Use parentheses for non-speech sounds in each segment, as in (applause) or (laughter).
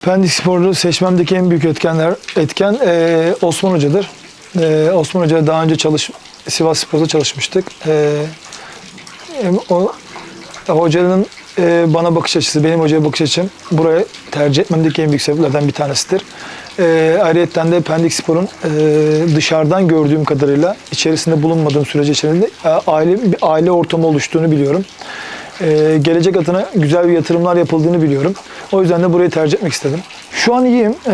Pendik Spor'u seçmemdeki en büyük etkenler etken eee, Osman Hoca'dır. Eee, Osman Hoca daha önce çalış Sivas Spor'da çalışmıştık. Hem o hocanın eee, bana bakış açısı, benim hocaya bakış açım buraya tercih etmemdeki en büyük sebeplerden bir tanesidir. Eee ayrıyetten de Pendik Spor'un eee, dışarıdan gördüğüm kadarıyla içerisinde bulunmadığım sürece içerisinde eee, aile bir aile ortamı oluştuğunu biliyorum. Eee, gelecek adına güzel bir yatırımlar yapıldığını biliyorum. O yüzden de burayı tercih etmek istedim. Şu an iyiyim. Eee,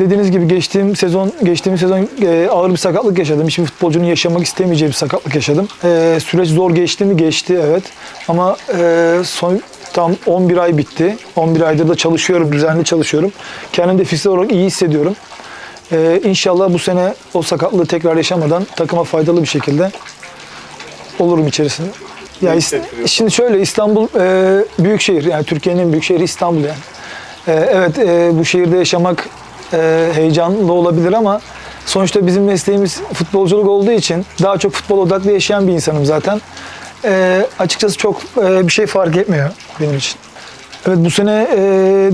dediğiniz gibi geçtiğim sezon geçtiğimiz sezon eee, ağır bir sakatlık yaşadım. Hiçbir futbolcunun yaşamak istemeyeceği bir sakatlık yaşadım. Eee, süreç zor geçti mi? Geçti evet. Ama eee, son tam 11 ay bitti. 11 aydır da çalışıyorum, düzenli çalışıyorum. Kendimi de fiziksel olarak iyi hissediyorum. Eee inşallah bu sene o sakatlığı tekrar yaşamadan takıma faydalı bir şekilde olurum içerisinde. Ya is- şimdi şöyle İstanbul e, büyük şehir yani Türkiye'nin en büyük şehri İstanbul yani. E, evet e, bu şehirde yaşamak e, heyecanlı olabilir ama sonuçta bizim mesleğimiz futbolculuk olduğu için daha çok futbol odaklı yaşayan bir insanım zaten. E, açıkçası çok e, bir şey fark etmiyor benim için. Evet bu sene e,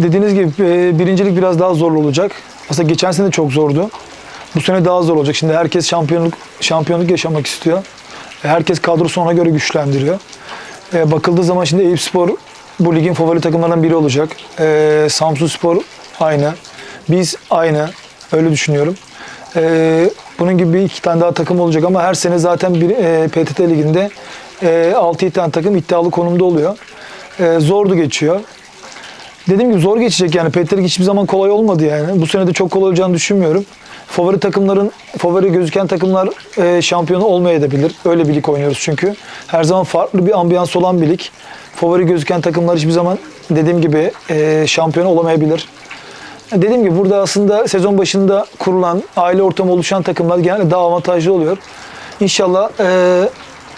dediğiniz gibi e, birincilik biraz daha zorlu olacak. Aslında geçen sene çok zordu. Bu sene daha zor olacak. Şimdi herkes şampiyonluk şampiyonluk yaşamak istiyor. E, Herkes kadrosu ona göre güçlendiriyor. E, bakıldığı zaman şimdi Eyüpspor bu ligin favori takımlarından biri olacak. E, Samsunspor aynı. Biz aynı. Öyle düşünüyorum. E, bunun gibi iki tane daha takım olacak ama her sene zaten bir e, PTT liginde e, 6-7 tane takım iddialı konumda oluyor. E, zordu geçiyor. Dediğim gibi zor geçecek yani. Petrik hiçbir zaman kolay olmadı yani. Bu sene de çok kolay olacağını düşünmüyorum. Favori takımların, favori gözüken takımlar e, şampiyonu olmayabilir. Öyle bir lig oynuyoruz çünkü. Her zaman farklı bir ambiyans olan bir lig. Favori gözüken takımlar hiçbir zaman dediğim gibi e, şampiyon olamayabilir. Dediğim gibi burada aslında sezon başında kurulan, aile ortamı oluşan takımlar genelde daha avantajlı oluyor. İnşallah e,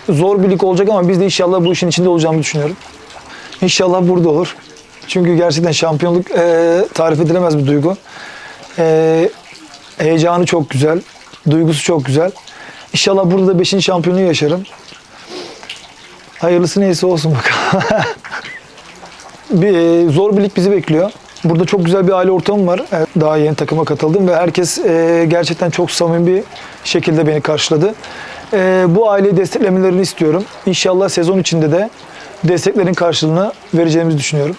zor bir lig olacak ama biz de inşallah bu işin içinde olacağımı düşünüyorum. İnşallah burada olur. Çünkü gerçekten şampiyonluk e, tarif edilemez bir duygu. E, heyecanı çok güzel. Duygusu çok güzel. İnşallah burada da 5. şampiyonluğu yaşarım. Hayırlısı neyse olsun bakalım. (laughs) bir, e, zor bir lig bizi bekliyor. Burada çok güzel bir aile ortamı var. E, Daha yeni takıma katıldım ve herkes e, gerçekten çok samimi bir şekilde beni karşıladı. E, bu aileyi desteklemelerini istiyorum. İnşallah sezon içinde de desteklerin karşılığını vereceğimizi düşünüyorum.